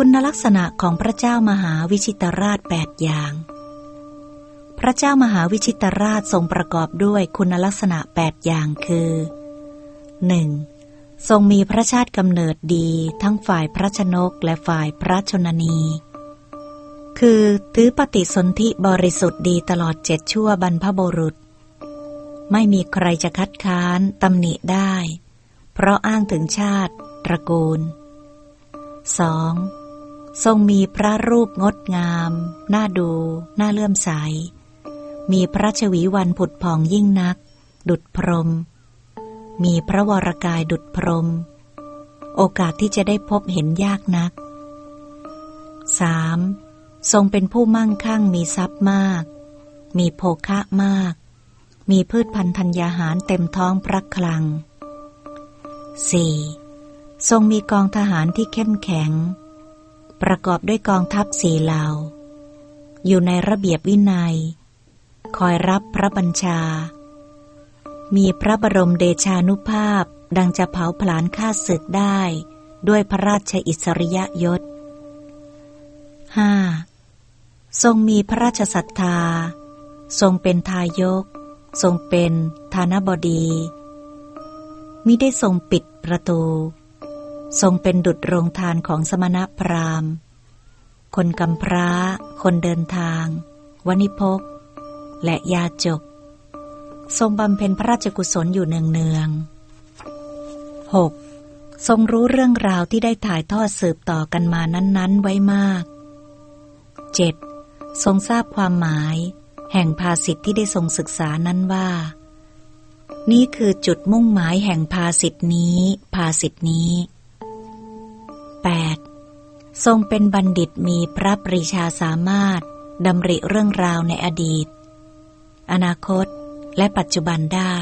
คุณลักษณะของพระเจ้ามหาวิชิตราชแปดอย่าง พระเจ้ามหาวิชิตราชทรงประกอบด้วยคุณลักษณะแปดอย่างคือ 1. ทรงมีพระชาติกำเนิดดีทั้งฝ่ายพระชนกและฝ่ายพระชนนี คือถือปฏิสนธิบริสุทธิ์ดีตลอดเจ็ดชั่วบรรพบุรุษ ไม่มีใครจะคัดค้านตำหนิได้ เพราะอ้างถึงชาติ ตระกูล 2. ทรงมีพระรูปงดงาม น่าดู น่าเลื่อมใส มีพระชวีวันผุดผ่องยิ่งนัก ดุดพรหมมีพระวรกายดุดพรหมโอกาสที่จะได้พบเห็นยากนัก 3. ทรงเป็นผู้มั่งคั่งมีทรัพย์มาก มีโภคะมาก มีพืชพันธัญญาหารเต็มท้องพระคลัง 4. ทรงมีกองทหารที่เข้มแข็ง ประกอบด้วยกองทัพสี่เหล่า อยู่ในระเบียบวินัย คอยรับพระบัญชา มีพระบรมเดชานุภาพดังจะเผาผลาญฆ่าศึกได้ด้วยพระราชอิสริยยศ 5. ทรงมีพระราชศรัทธา ทรงเป็นทายก ทรงเป็นธานบดี มิได้ทรงปิดประตู ทรงเป็นดุจโรงทานของสมณพราหมณ์ คนกำพร้า คนเดินทาง วณิพก และยาจก ทรงบำเพ็ญพระราชกุศลอยู่เนืองๆ 6. ทรงรู้เรื่องราวที่ได้ถ่ายทอดสืบต่อกันมานั้น ๆ ไว้มาก 7. ทรงทราบความหมาย แห่งภาสิทธิที่ได้ทรงศึกษานั้นว่า นี่คือจุดมุ่งหมายแห่งภาสิทธินี้ ภาสิทธินี้ 8. ทรงเป็นบัณฑิตมีพระปรีชาสามารถดำริเรื่องราวในอดีต อนาคตและปัจจุบันได้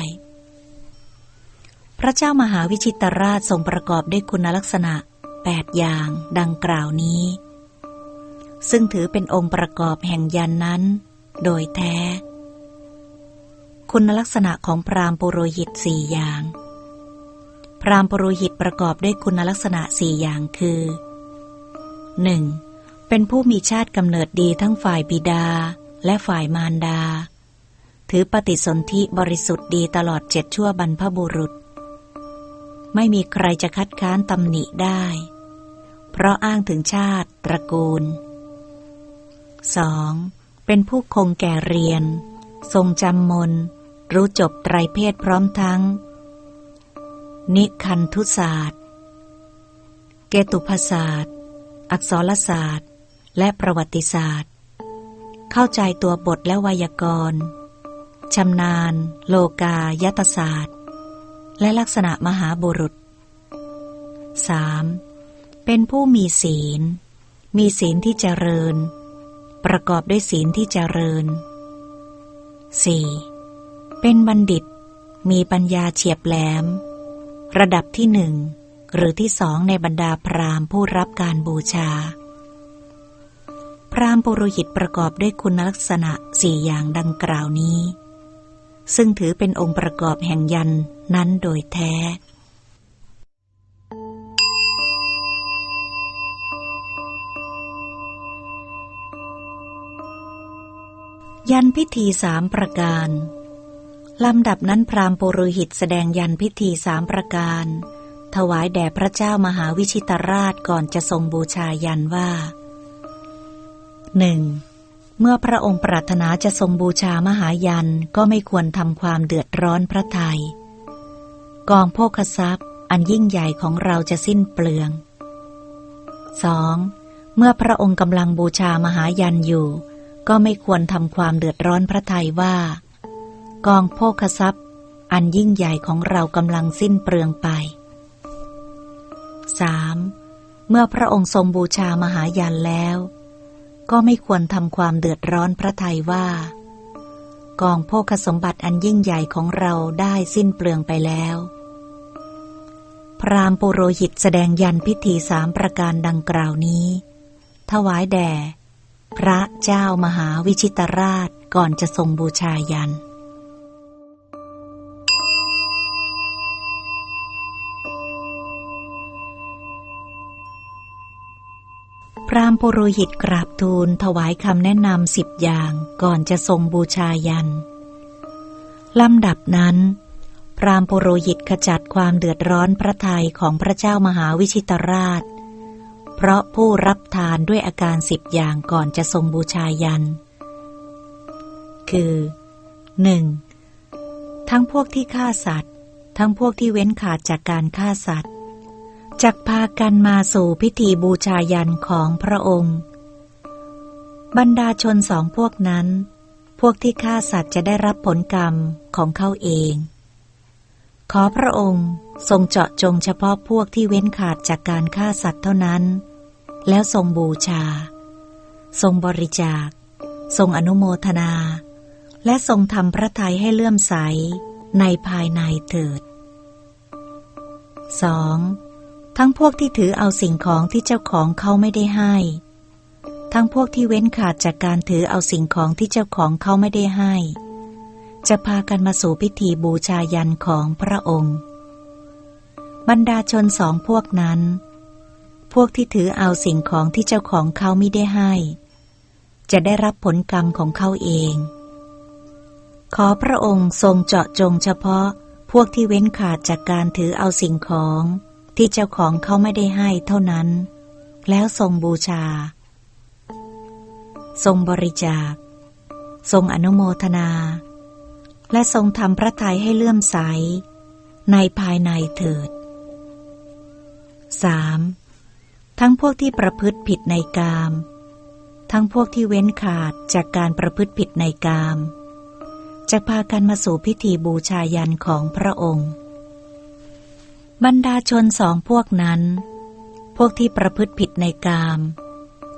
พระเจ้ามหาวิชิตราชทรงประกอบด้วยคุณลักษณะ 8 อย่างดังกล่าวนี้ ซึ่งถือเป็นองค์ประกอบแห่งยันนั้น โดยแท้ คุณลักษณะของพรามปุโรหิตสี่อย่าง พรามปุโรหิตประกอบด้วยคุณลักษณะสี่อย่างคือ 1. เป็นผู้มีชาติกำเนิดดีทั้งฝ่ายบิดาและฝ่ายมารดา ถือปฏิสนธิบริสุทธิ์ดีตลอดเจ็ดชั่วบรรพบุรุษ ไม่มีใครจะคัดค้านตำหนิได้ เพราะอ้างถึงชาติตระกูล 2. เป็นผู้คงแก่เรียน ทรงจำมนรู้จบไตรเพศพร้อมทั้ง นิคันทุศาสตร์ เกตุภาศาสตร์ อักษรศาสตร์ และประวัติศาสตร์ เข้าใจตัวบทและไวยากรณ์ชำนาญ โลกายตศาสตร์ และลักษณะมหาบุรุษ 3. เป็นผู้มีศีล มีศีลที่เจริญ ประกอบด้วยศีลที่เจริญ 4. เป็นบัณฑิต มีปัญญาเฉียบแหลม ระดับที่หนึ่งหรือที่สองในบรรดาพราหมณ์ผู้รับการบูชา พราหมณ์ปุโรหิตประกอบด้วยคุณลักษณะสี่อย่างดังกล่าวนี้ ซึ่งถือเป็นองค์ประกอบแห่งยันนั้นโดยแท้ยันพิธีสามประการ ลำดับนั้นพราหมณ์ปุโรหิตแสดงยันพิธีสามประการ ถวายแด่พระเจ้ามหาวิชิตราชก่อนจะทรงบูชายันว่าหนึ่งเมื่อพระองค์ปรารถนาจะทรงบูชามหายันก็ไม่ควรทำความเดือดร้อนพระไทย กองโภคทรัพย์ อันยิ่งใหญ่ของเราจะสิ้นเปลือง 2. เมื่อพระองค์กำลังบูชามหายันอยู่ ก็ไม่ควรทำความเดือดร้อนพระไทยว่า กองโภคทรัพย์ อันยิ่งใหญ่ของเรากำลังสิ้นเปลืองไป 3. เมื่อพระองค์ทรงบูชามหายันแล้ว ก็ไม่ควรทำความเดือดร้อนพระไทยว่า กองโภคสมบัติอันยิ่งใหญ่ของเราได้สิ้นเปลืองไปแล้ว พรามปุโรหิตแสดงยันพิธีสามประการดังกล่าวนี้ ถวายแด่ พระเจ้ามหาวิชิตราชก่อนจะทรงบูชายัน พราหมณ์ปุโรหิตกราบทูลถวายคำแนะนำสิบอย่างก่อนจะทรงบูชายันลำดับนั้น พราหมณ์ปุโรหิตขจัดความเดือดร้อนพระทัยของพระเจ้ามหาวิชิตราช เพราะผู้รับทานด้วยอาการสิบอย่างก่อนจะทรงบูชายัน คือ 1. ทั้งพวกที่ฆ่าสัตว์ ทั้งพวกที่เว้นขาดจากการฆ่าสัตว์ จักพากันมาสู่พิธีบูชายันของพระองค์ บรรดาชนสองพวกนั้น พวกที่ฆ่าสัตว์จะได้รับผลกรรมของเขาเอง ขอพระองค์ทรงเจาะจงเฉพาะพวกที่เว้นขาดจากการฆ่าสัตว์เท่านั้น แล้วทรงบูชา ทรงบริจาค ทรงอนุโมทนา และทรงทำพระทัยให้เลื่อมใสในภายในเถิด 2. ทั้งพวกที่ถือเอาสิ่งของที่เจ้าของเขาไม่ได้ให้ ทั้งพวกที่เว้นขาดจากการถือเอาสิ่งของที่เจ้าของเขาไม่ได้ให้ จะพากันมาสู่พิธีบูชายันของพระองค์ บรรดาชนสองพวกนั้น พวกที่ถือเอาสิ่งของที่เจ้าของเขาไม่ได้ให้ จะได้รับผลกรรมของเขาเอง ขอพระองค์ทรงเจาะจงเฉพาะพวกที่เว้นขาดจากการถือเอาสิ่งของ ที่เจ้าของเขาไม่ได้ให้เท่านั้น แล้วทรงบูชา ทรงบริจาค ทรงอนุโมทนา และทรงทำพระทัยให้เลื่อมใส ในภายในเถิด 3. ทั้งพวกที่ประพฤติผิดในกาม ทั้งพวกที่เว้นขาดจากการประพฤติผิดในกามจะพากันมาสู่พิธีบูชายันของพระองค์ บรรดาชนสองพวกนั้น พวกที่ประพฤติผิดในกาม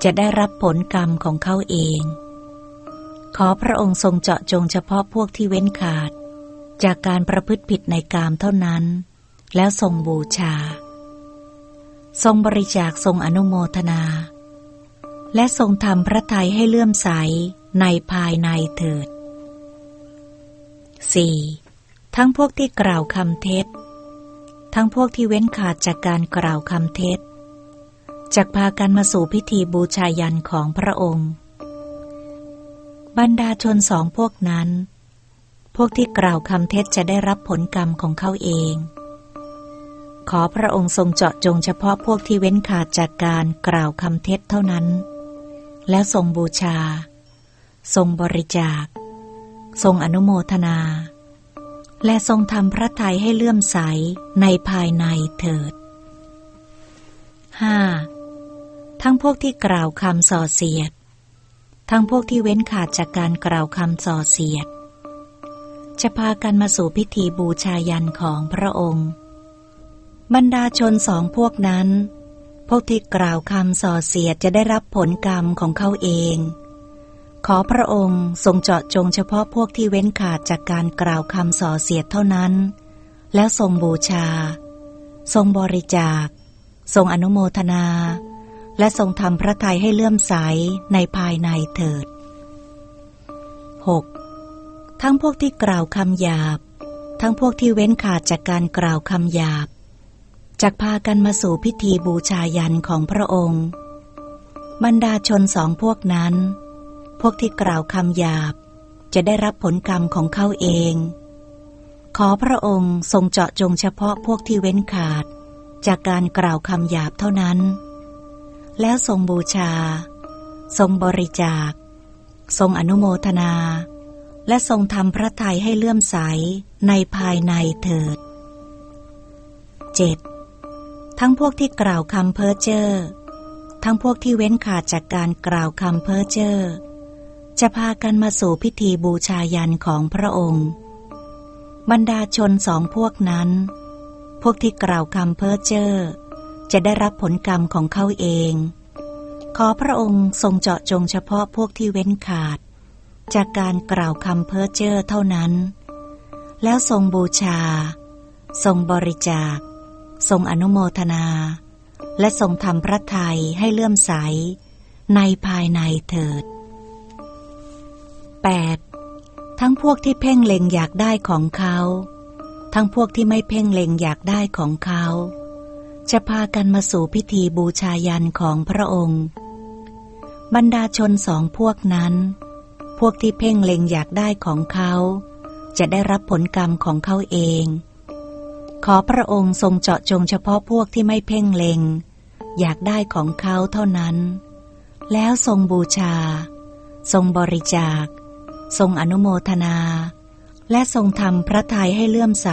จะได้รับผลกรรมของเขาเอง ขอพระองค์ทรงเจาะจงเฉพาะพวกที่เว้นขาด จากการประพฤติผิดในกามเท่านั้น แล้วทรงบูชา ทรงบริจาคทรงอนุโมทนา และทรงทำพระทัยให้เลื่อมใสในภายในเถิด 4. ทั้งพวกที่กล่าวคำเท็จ ทั้งพวกที่เว้นขาดจากการกล่าวคำเท็จจักพากันมาสู่พิธีบูชายันของพระองค์ บรรดาชนสองพวกนั้น พวกที่กล่าวคำเท็จจะได้รับผลกรรมของเขาเอง ขอพระองค์ทรงเจาะจงเฉพาะพวกที่เว้นขาดจากการกล่าวคำเท็จเท่านั้น แล้วทรงบูชา ทรงบริจาค ทรงอนุโมทนา และทรงทำพระทัยให้เลื่อมใสในภายในเถิด 5. ทั้งพวกที่กล่าวคำส่อเสียด ทั้งพวกที่เว้นขาดจากการกล่าวคำส่อเสียด จะพากันมาสู่พิธีบูชายันของพระองค์ บรรดาชนสองพวกนั้น พวกที่กล่าวคำส่อเสียดจะได้รับผลกรรมของเขาเอง ขอพระองค์ทรงเจาะจงเฉพาะพวกที่เว้นขาดจากการกล่าวคำส่อเสียดเท่านั้น แล้วทรงบูชา ทรงบริจาค ทรงอนุโมทนา และทรงทำพระทัยให้เลื่อมใสในภายในเถิด 6. ทั้งพวกที่กล่าวคำหยาบ ทั้งพวกที่เว้นขาดจากการกล่าวคำหยาบจักพากันมาสู่พิธีบูชายันของพระองค์ บรรดาชนสองพวกนั้น พวกที่กล่าวคำหยาบ จะได้รับผลกรรมของเขาเอง ขอพระองค์ทรงเจาะจงเฉพาะพวกที่เว้นขาด จากการกล่าวคำหยาบเท่านั้น แล้วทรงบูชา ทรงบริจาค ทรงอนุโมทนา และทรงทำพระทัยให้เลื่อมใสในภายในเถิด 7. ทั้งพวกที่กล่าวคำเพ้อเจ้อทั้งพวกที่เว้นขาดจากการกล่าวคำเพ้อเจ้อ จะพากันมาสู่พิธีบูชายันของพระองค์ บรรดาชนสองพวกนั้น พวกที่กล่าวคำเพ้อเจ้อจะได้รับผลกรรมของเขาเอง ขอพระองค์ทรงเจาะจงเฉพาะพวกที่เว้นขาด จากการกล่าวคำเพ้อเจ้อเท่านั้น แล้วทรงบูชา ทรงบริจาค ทรงอนุโมทนา และทรงทำพระทัยให้เลื่อมใส ในภายในเถิด 8. ทั้งพวกที่เพ่งเล็งอยากได้ของเขา ทั้งพวกที่ไม่เพ่งเล็งอยากได้ของเขา จะพากันมาสู่พิธีบูชายันของพระองค์ บรรดาชนสองพวกนั้น พวกที่เพ่งเล็งอยากได้ของเขา จะได้รับผลกรรมของเขาเอง ขอพระองค์ทรงเจาะจงเฉพาะพวกที่ไม่เพ่งเล็ง อยากได้ของเขาเท่านั้น แล้วทรงบูชาทรงบริจาค ทรงอนุโมทนา และทรงทำพระทัยให้เลื่อมใส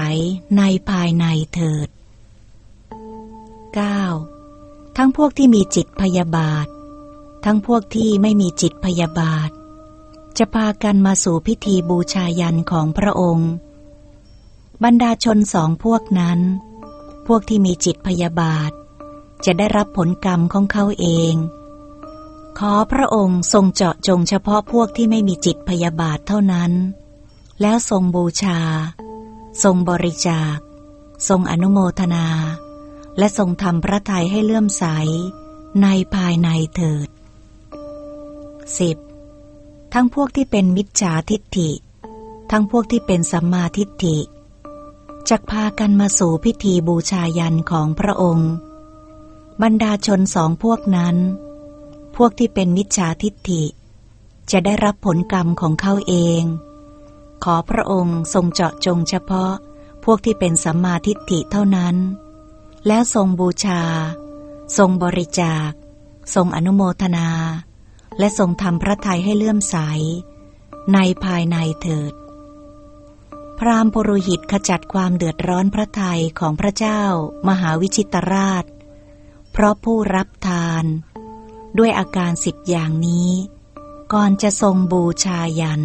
ในภายในเถิด 9. ทั้งพวกที่มีจิตพยาบาท ทั้งพวกที่ไม่มีจิตพยาบาท จะพากันมาสู่พิธีบูชายันของพระองค์ บรรดาชนสองพวกนั้น พวกที่มีจิตพยาบาท จะได้รับผลกรรมของเขาเอง ขอพระองค์ทรงเจาะจงเฉพาะพวกที่ไม่มีจิตพยาบาทเท่านั้น แล้วทรงบูชา ทรงบริจาค ทรงอนุโมทนา และทรงทำพระทัยให้เลื่อมใส ในภายในเถิด 10. ทั้งพวกที่เป็นมิจฉาทิฏฐิ ทั้งพวกที่เป็นสัมมาทิฏฐิจะพากันมาสู่พิธีบูชายันของพระองค์ บรรดาชนสองพวกนั้น พวกที่เป็นมิจฉาทิฏฐิ จะได้รับผลกรรมของเขาเอง ขอพระองค์ทรงเจาะจงเฉพาะพวกที่เป็นสัมมาทิฏฐิเท่านั้น แล้วทรงบูชา ทรงบริจาค ทรงอนุโมทนา และทรงทำพระทัยให้เลื่อมใส ในภายในเถิด พราหมณ์ปุโรหิตขจัดความเดือดร้อนพระทัยของพระเจ้ามหาวิชิตราช เพราะผู้รับทาน ด้วยอาการสิบอย่างนี้ ก่อนจะทรงบูชายัน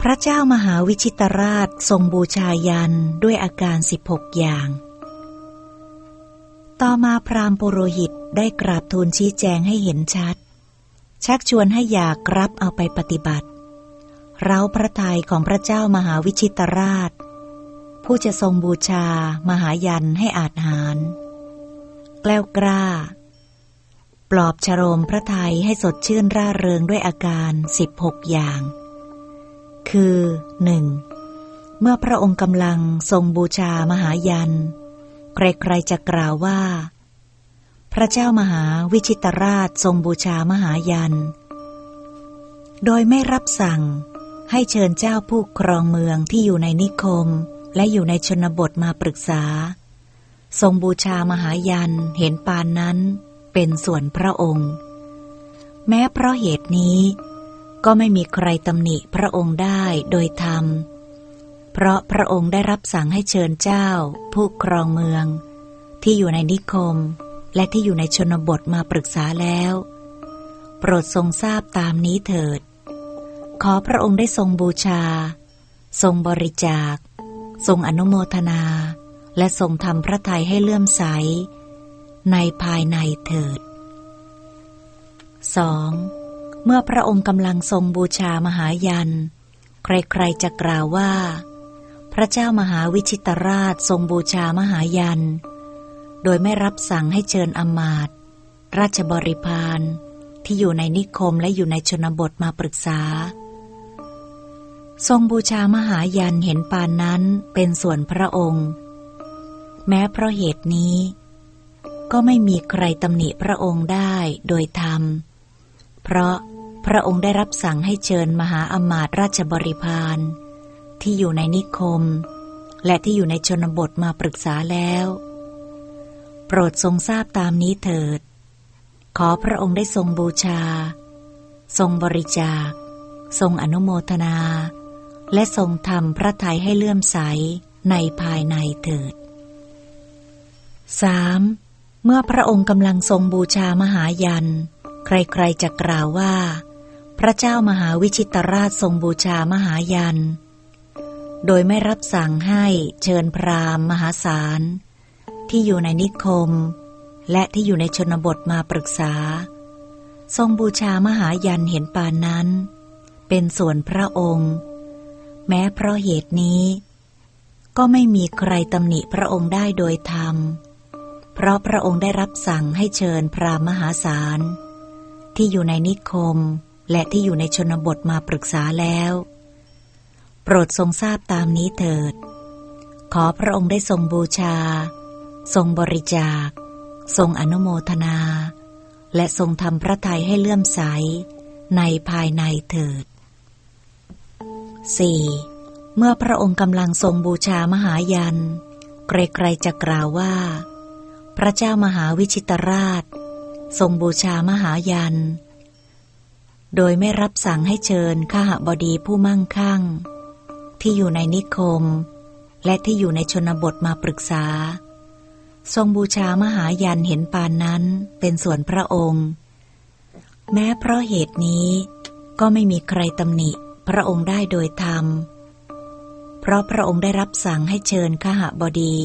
พระเจ้ามหาวิชิตราชทรงบูชายันด้วยอาการสิบหกอย่าง ต่อมาพราหมณ์ปุโรหิตได้กราบทูลชี้แจงให้เห็นชัด ชักชวนให้อยากรับเอาไปปฏิบัติ เราพระทัยของพระเจ้ามหาวิชิตราช ผู้จะทรงบูชามหายันให้อาจหาร แกล้วกล้า ปลอบชโรมพระทัยให้สดชื่นร่าเริงด้วยอาการสิบหกอย่าง คือหนึ่งเมื่อพระองค์กำลังทรงบูชามหายัน ใครๆจะกล่าวว่า พระเจ้ามหาวิชิตราชทรงบูชามหายันโดยไม่รับสั่ง ให้เชิญเจ้าผู้ครองเมืองที่อยู่ในนิคม และอยู่ในชนบทมาปรึกษา ทรงบูชามหายันเห็นปานนั้นเป็นส่วนพระองค์ แม้เพราะเหตุนี้ ก็ไม่มีใครตำหนิพระองค์ได้โดยธรรม เพราะพระองค์ได้รับสั่งให้เชิญเจ้า ผู้ครองเมือง ที่อยู่ในนิคม และที่อยู่ในชนบทมาปรึกษาแล้ว โปรดทรงทราบตามนี้เถิด ขอพระองค์ได้ทรงบูชา ทรงบริจาค ทรงอนุโมทนา และทรงทำพระทัยให้เลื่อมใส ในภายในเถิด 2. เมื่อพระองค์กำลังทรงบูชามหายัน ใครๆจะกล่าวว่า พระเจ้ามหาวิชิตราชทรงบูชามหายัน โดยไม่รับสั่งให้เชิญอมาตราชบริพารที่อยู่ในนิคมและอยู่ในชนบทมาปรึกษา ทรงบูชามหายันเห็นปานนั้นเป็นส่วนพระองค์ แม้เพราะเหตุนี้ ก็ไม่มีใครตำหนิพระองค์ได้โดยธรรม เพราะพระองค์ได้รับสั่งให้เชิญมหาอมาตย์ราชบริพารที่อยู่ในนิคม และที่อยู่ในชนบทมาปรึกษาแล้ว โปรดทรงทราบตามนี้เถิด ขอพระองค์ได้ทรงบูชา ทรงบริจาค ทรงอนุโมทนา และทรงทำพระทัยให้เลื่อมใสในภายในเถิด 3. เมื่อพระองค์กำลังทรงบูชามหายัน ใครๆจะกล่าวว่า พระเจ้ามหาวิชิตราชทรงบูชามหายัน โดยไม่รับสั่งให้เชิญพราหมณ์มหาศาล ที่อยู่ในนิคม และที่อยู่ในชนบทมาปรึกษา ทรงบูชามหายันเห็นปานนั้น เป็นส่วนพระองค์ แม้เพราะเหตุนี้ ก็ไม่มีใครตำหนิพระองค์ได้โดยธรรม เพราะพระองค์ได้รับสั่งให้เชิญพราหมณ์มหาศาล ที่อยู่ในนิคมและที่อยู่ในชนบทมาปรึกษาแล้ว โปรดทรงทราบตามนี้เถิด ขอพระองค์ได้ทรงบูชา ทรงบริจาค ทรงอนุโมทนา และทรงทำพระทัยให้เลื่อมใสในภายในเถิด 4. เมื่อพระองค์กำลังทรงบูชามหายัน ใครๆจะกล่าวว่า พระเจ้ามหาวิชิตราช ทรงบูชามหายัน โดยไม่รับสั่งให้เชิญข้าหบดีผู้มั่งคั่ง ที่อยู่ในนิคม และที่อยู่ในชนบทมาปรึกษา ทรงบูชามหายันเห็นปานนั้นเป็นส่วนพระองค์ แม้เพราะเหตุนี้ก็ไม่มีใครตำหนิ พระองค์ได้โดยธรรม เพราะพระองค์ได้รับสั่งให้เชิญขหบดี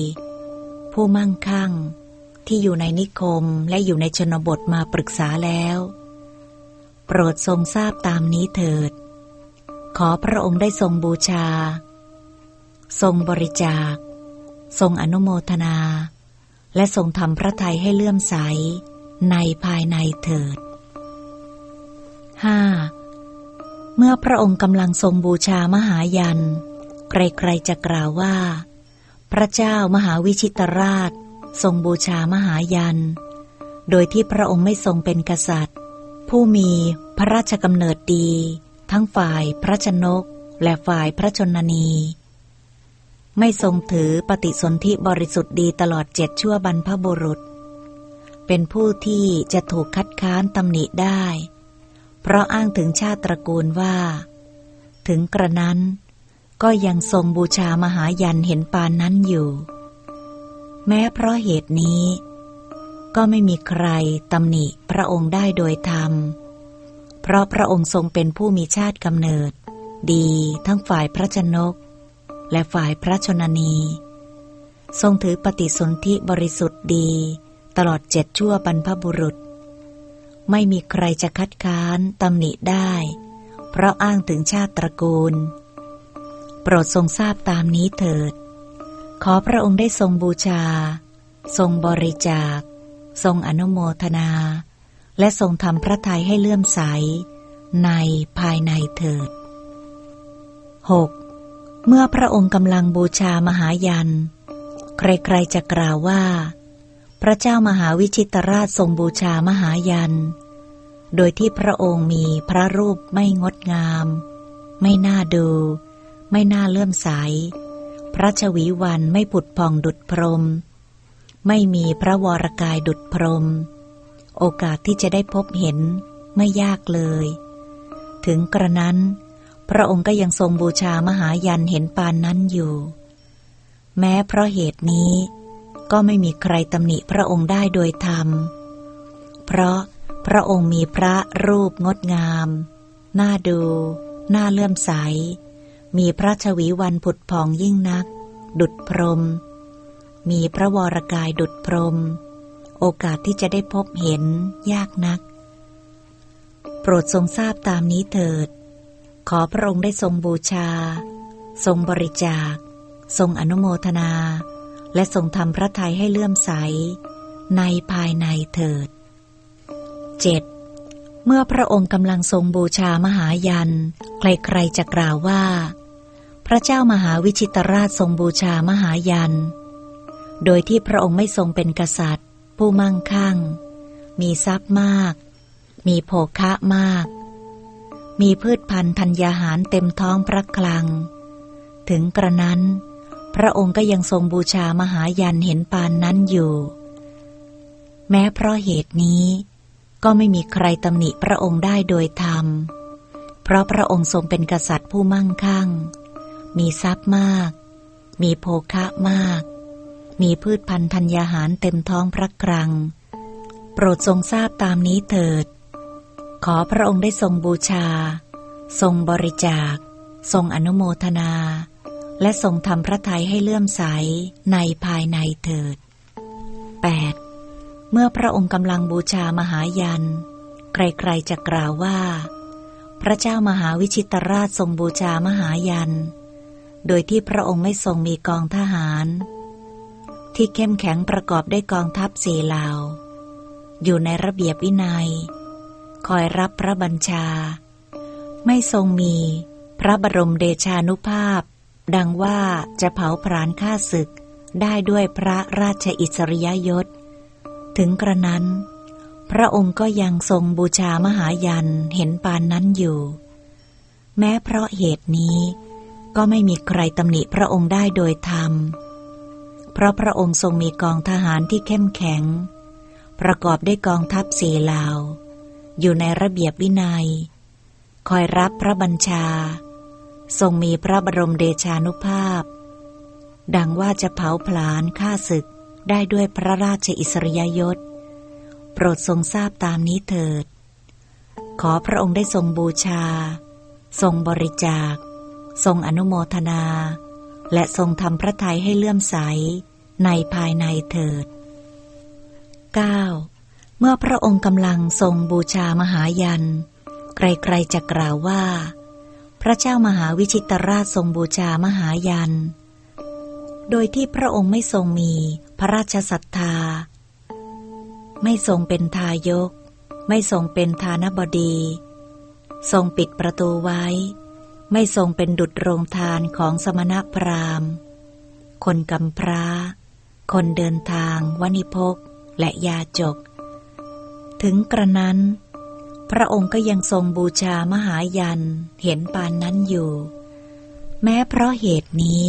ผู้มั่งคั่ง ที่อยู่ในนิคมและอยู่ในชนบทมาปรึกษาแล้ว โปรดทรงทราบตามนี้เถิด ขอพระองค์ได้ทรงบูชา ทรงบริจาค ทรงอนุโมทนา และทรงทำพระทัยให้เลื่อมใสในภายในเถิด 5. เมื่อพระองค์กำลังทรงบูชามหายัน ใครๆจะกล่าวว่า พระเจ้ามหาวิชิตราช ทรงบูชามหายัน โดยที่พระองค์ไม่ทรงเป็นกษัตริย์ ผู้มีพระราชกำเนิดดี ทั้งฝ่ายพระชนก และฝ่ายพระชนนี ไม่ทรงถือปฏิสนธิบริสุทธิ์ดีตลอดเจ็ดชั่วบรรพบุรุษ เป็นผู้ที่จะถูกคัดค้านตำหนิได้ เพราะอ้างถึงชาติตระกูลว่า ถึงกระนั้น ก็ยังทรงบูชามหายันเห็นปานนั้นอยู่ แม้เพราะเหตุนี้ ก็ไม่มีใครตำหนิพระองค์ได้โดยธรรม เพราะพระองค์ทรงเป็นผู้มีชาติกำเนิด ดีทั้งฝ่ายพระชนก และฝ่ายพระชนนี ทรงถือปฏิสนธิบริสุทธิ์ดี ตลอดเจ็ดชั่วบรรพบุรุษ ไม่มีใครจะคัดค้านตำหนิได้ เพราะอ้างถึงชาติตระกูล โปรดทรงทราบตามนี้เถิด ขอพระองค์ได้ทรงบูชา ทรงบริจาค ทรงอนุโมทนา และทรงทำพระทัยให้เลื่อมใส ในภายในเถิด 6. เมื่อพระองค์กำลังบูชามหายัน ใครๆจะกล่าวว่า พระเจ้ามหาวิชิตราชทรงบูชามหายัน โดยที่พระองค์มีพระรูปไม่งดงาม ไม่น่าดู ไม่น่าเลื่อมใส พระชวีวันไม่ผุดผ่องดุดพรม ไม่มีพระวรกายดุดพรม โอกาสที่จะได้พบเห็นไม่ยากเลย ถึงกระนั้น พระองค์ก็ยังทรงบูชามหายันเห็นปานนั้นอยู่ แม้เพราะเหตุนี้ ก็ไม่มีใครตำหนิพระองค์ได้โดยธรรม เพราะพระองค์มีพระรูปงดงาม น่าดู น่าเลื่อมใส มีพระชวีวันผุดผ่องยิ่งนัก ดุดพรม มีพระวรกายดุดพรม โอกาสที่จะได้พบเห็นยากนัก โปรดทรงทราบตามนี้เถิด ขอพระองค์ได้ทรงบูชา ทรงบริจาค ทรงอนุโมทนา และทรงทำพระทัยให้เลื่อมใส ในภายในเถิด 7. เมื่อพระองค์กำลังทรงบูชามหายัน ใครๆจะกล่าวว่า พระเจ้ามหาวิชิตราชทรงบูชามหายัน โดยที่พระองค์ไม่ทรงเป็นกษัตริย์ ผู้มั่งคั่ง มีทรัพย์มาก มีโภคะมาก มีพืชพันธุ์ธัญญาหารเต็มท้องพระคลัง ถึงกระนั้น พระองค์ก็ยังทรงบูชามหายันเห็นปานนั้นอยู่ แม้เพราะเหตุนี้ ก็ไม่มีใครตำหนิพระองค์ได้โดยธรรม เพราะพระองค์ทรงเป็นกษัตริย์ผู้มั่งคั่ง มีทรัพย์มาก มีโภคะมาก มีพืชพันธุ์ธัญญาหารเต็มท้องพระครัง โปรดทรงทราบตามนี้เถิด ขอพระองค์ได้ทรงบูชา ทรงบริจาค ทรงอนุโมทนา และทรงทำพระทัยให้เลื่อมใสในภายในเถิด 8. เมื่อพระองค์กำลังบูชามหายัน ใครๆจะกล่าวว่า พระเจ้ามหาวิชิตราชทรงบูชามหายัน โดยที่พระองค์ไม่ทรงมีกองทหาร ที่เข้มแข็งประกอบด้วยกองทัพสี่เหล่า อยู่ในระเบียบวินัย คอยรับพระบัญชา ไม่ทรงมีพระบรมเดชานุภาพ ดังว่าจะเผาพรานฆ่าศึกได้ด้วยพระราชอิสริยยศ ถึงกระนั้น พระองค์ก็ยังทรงบูชามหายันเห็นปานนั้นอยู่ แม้เพราะเหตุนี้ก็ไม่มีใครตำหนิพระองค์ได้โดยธรรม เพราะพระองค์ทรงมีกองทหารที่เข้มแข็ง ประกอบด้วยกองทัพสี่เหล่า อยู่ในระเบียบวินัย คอยรับพระบัญชา ทรงมีพระบรมเดชานุภาพ ดังว่าจะเผาผลาญฆ่าศึกได้ด้วยพระราชอิสริยยศ โปรดทรงทราบตามนี้เถิด ขอพระองค์ได้ทรงบูชา ทรงบริจาค ทรงอนุโมทนา และทรงทำพระทัยให้เลื่อมใสในภายในเถิด 9. เมื่อพระองค์กำลังทรงบูชามหายัน ใครๆจะกล่าวว่า พระเจ้ามหาวิชิตราชทรงบูชามหายัน โดยที่พระองค์ไม่ทรงมีพระราชศรัทธา ไม่ทรงเป็นทายก ไม่ทรงเป็นทานบดี ทรงปิดประตูไว้ ไม่ทรงเป็นดุจโรงทานของสมณพราหมณ์ คนกำพร้า คนเดินทาง วณิพกและยาจก ถึงกระนั้น พระองค์ก็ยังทรงบูชามหายันเห็นปานนั้นอยู่ แม้เพราะเหตุนี้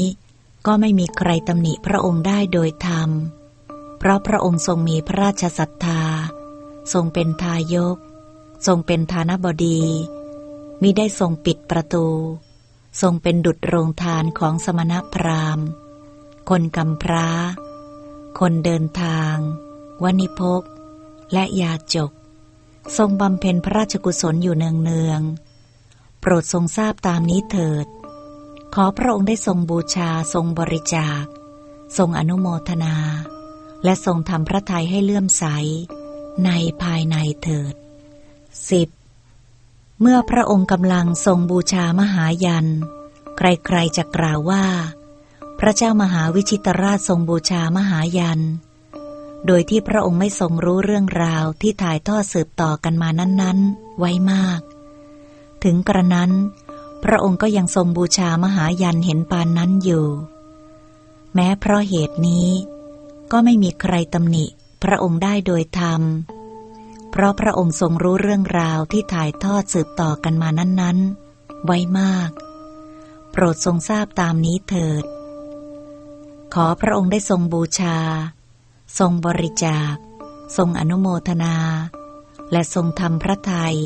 ก็ไม่มีใครตำหนิพระองค์ได้โดยธรรม เพราะพระองค์ทรงมีพระราชศรัทธา ทรงเป็นทายก ทรงเป็นทานบดีมิได้ทรงปิดประตู ทรงเป็นดุจโรงทานของสมณพราหมณ์ คนกำพร้า คนเดินทาง วณิพก และยาจก ทรงบำเพ็ญพระราชกุศลอยู่เนืองๆ โปรดทรงทราบตามนี้เถิด ขอพระองค์ได้ทรงบูชาทรงบริจาค ทรงอนุโมทนา และทรงทำพระทัยให้เลื่อมใส ในภายในเถิด 10. เมื่อพระองค์กำลังทรงบูชามหายัน ใครๆจะกล่าวว่า พระเจ้ามหาวิชิตราชทรงบูชามหายัน โดยที่พระองค์ไม่ทรงรู้เรื่องราวที่ถ่ายทอดสืบต่อกันมานั้นๆ ไว้มาก ถึงกระนั้น พระองค์ก็ยังทรงบูชามหายันเห็นปานนั้นอยู่ แม้เพราะเหตุนี้ ก็ไม่มีใครตำหนิพระองค์ได้โดยธรรม เพราะพระองค์ทรงรู้เรื่องราวที่ถ่ายทอดสืบต่อกันมานั้นๆ ไว้มาก โปรดทรงทราบตามนี้เถิด ขอพระองค์ได้ทรงบูชา ทรงบริจาค ทรงอนุโมทนา และทรงทำพระทัย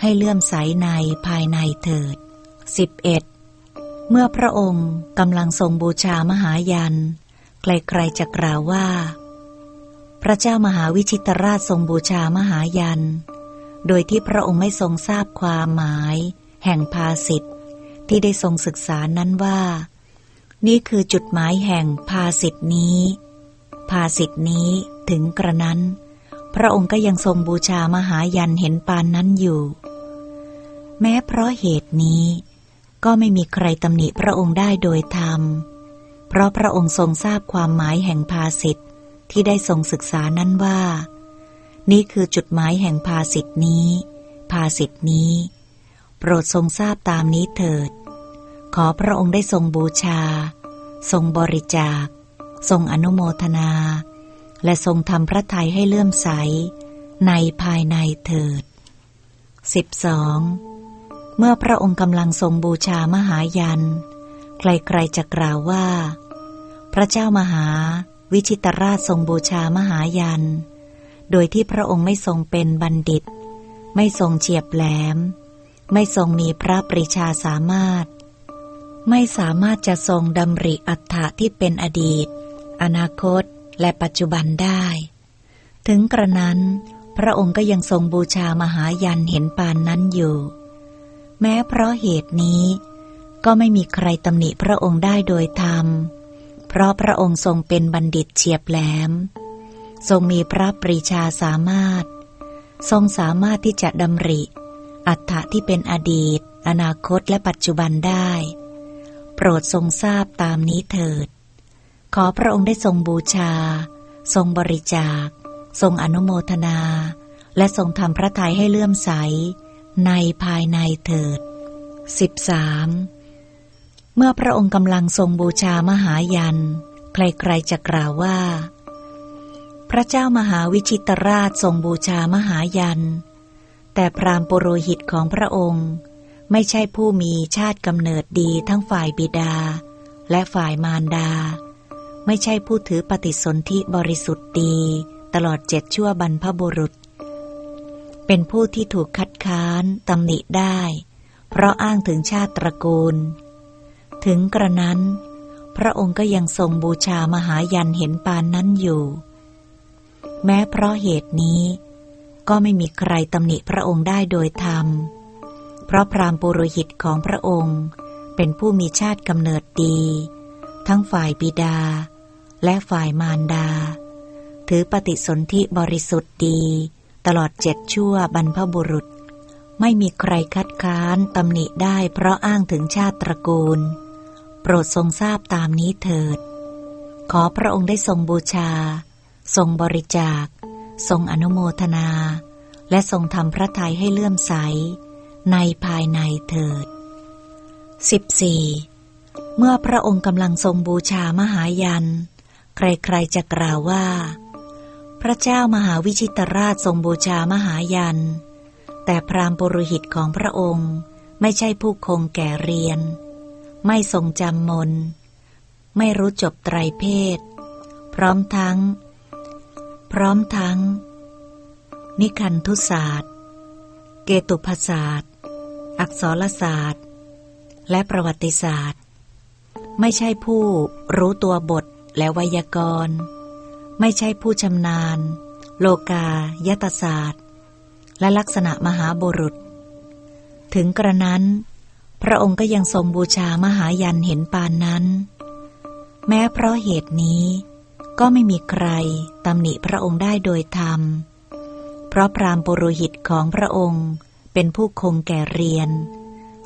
ให้เลื่อมใสในภายในเถิด 11. เมื่อพระองค์กำลังทรงบูชามหายัน ใครๆจะกล่าวว่า พระเจ้ามหาวิชิตราชทรงบูชามหายัน โดยที่พระองค์ไม่ทรงทราบความหมาย แห่งภาสิทธิ์ที่ได้ทรงศึกษานั้นว่า นี่คือจุดหมายแห่งภาสิทธินี้ ภาสิทธินี้ถึงกระนั้น พระองค์ก็ยังทรงบูชามหายันเห็นปานนั้นอยู่ แม้เพราะเหตุนี้ ก็ไม่มีใครตำหนิพระองค์ได้โดยธรรม เพราะพระองค์ทรงทราบความหมายแห่งภาสิทธิที่ได้ทรงศึกษานั้นว่า นี่คือจุดหมายแห่งภาสิทธินี้ ภาสิทธินี้ โปรดทรงทราบตามนี้เถิด ขอพระองค์ได้ทรงบูชา ทรงบริจาค ทรงอนุโมทนา และทรงทำพระทัยให้เลื่อมใส ในภายในเถิด 12. เมื่อพระองค์กำลังทรงบูชามหายัน ใครๆจะกล่าวว่า พระเจ้ามหาวิชิตราชทรงบูชามหายัน โดยที่พระองค์ไม่ทรงเป็นบัณฑิต ไม่ทรงเฉียบแหลม ไม่ทรงมีพระปริชาสามารถ ไม่สามารถจะทรงดำริอัฏฐะที่เป็นอดีต อนาคตและปัจจุบันได้ ถึงกระนั้น พระองค์ก็ยังทรงบูชามหายันเห็นปานนั้นอยู่ แม้เพราะเหตุนี้ ก็ไม่มีใครตำหนิพระองค์ได้โดยธรรม เพราะพระองค์ทรงเป็นบัณฑิตเฉียบแหลม ทรงมีพระปรีชาสามารถ ทรงสามารถที่จะดำริ อัฏฐะที่เป็นอดีต อนาคตและปัจจุบันได้ โปรดทรงทราบตามนี้เถิด ขอพระองค์ได้ทรงบูชา ทรงบริจาค ทรงอนุโมทนา และทรงทำพระทัยให้เลื่อมใส ในภายในเถิด 13. เมื่อพระองค์กำลังทรงบูชามหายัน ใครๆจะกล่าวว่า พระเจ้ามหาวิชิตราชทรงบูชามหายัน แต่พรามปุโรหิตของพระองค์ไม่ใช่ผู้มีชาติกำเนิดดีทั้งฝ่ายบิดา และฝ่ายมารดา ไม่ใช่ผู้ถือปฏิสนธิบริสุทธิ์ดีตลอดเจ็ดชั่วบรรพบุรุษ เป็นผู้ที่ถูกคัดค้านตำหนิได้ เพราะอ้างถึงชาติตระกูล ถึงกระนั้น พระองค์ก็ยังทรงบูชามหายันเห็นปานนั้นอยู่ แม้เพราะเหตุนี้ ก็ไม่มีใครตำหนิพระองค์ได้โดยธรรม เพราะพรามปุโรหิตของพระองค์เป็นผู้มีชาติกำเนิดดี ทั้งฝ่ายบิดา และฝ่ายมารดา ถือปฏิสนธิบริสุทธิ์ดี ตลอดเจ็ดชั่วบรรพบุรุษ ไม่มีใครคัดค้านตำหนิได้เพราะอ้างถึงชาติตระกูล โปรดทรงทราบตามนี้เถิด ขอพระองค์ได้ทรงบูชา ทรงบริจาค ทรงอนุโมทนา และทรงทำพระทัยให้เลื่อมใส ในภายในเถิด 14. เมื่อพระองค์กำลังทรงบูชามหายัน ใครๆจะกล่าวว่า พระเจ้ามหาวิชิตราชทรงบูชามหายัน แต่พราหมณ์ปุโรหิตของพระองค์ไม่ใช่ผู้คงแก่เรียน ไม่ทรงจำมน ไม่รู้จบไตรเพศ พร้อมทั้ง พร้อมทั้ง นิคันทุศาสตร์ เกตุพศาสตร์ อักษรศาสตร์ และประวัติศาสตร์ ไม่ใช่ผู้รู้ตัวบท และไวยากรณ์ ไม่ใช่ผู้ชำนาญ โลกายตศาสตร์ และลักษณะมหาบุรุษ ถึงกระนั้น พระองค์ก็ยังทรงบูชามหายันเห็นปานนั้น แม้เพราะเหตุนี้ก็ไม่มีใครตำหนิพระองค์ได้โดยธรรม เพราะพรามปุโรหิตของพระองค์เป็นผู้คงแก่เรียน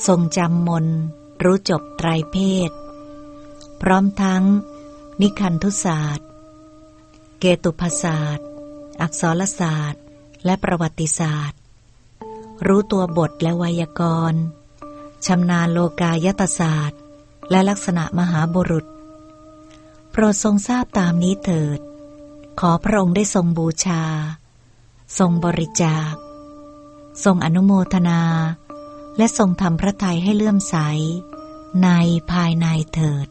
ทรงจำมนรู้จบไตรเพศ พร้อมทั้ง นิคันทุศาสตร์ เกตุพศาสตร์ อักษรศาสตร์ และประวัติศาสตร์ รู้ตัวบทและไวยากรณ์ชำนาญโลกายตศาสตร์ และลักษณะมหาบุรุษ โปรดทรงทราบตามนี้เถิด ขอพระองค์ได้ทรงบูชา ทรงบริจาค ทรงอนุโมทนา และทรงทำพระทัยให้เลื่อมใส ในภายในเถิด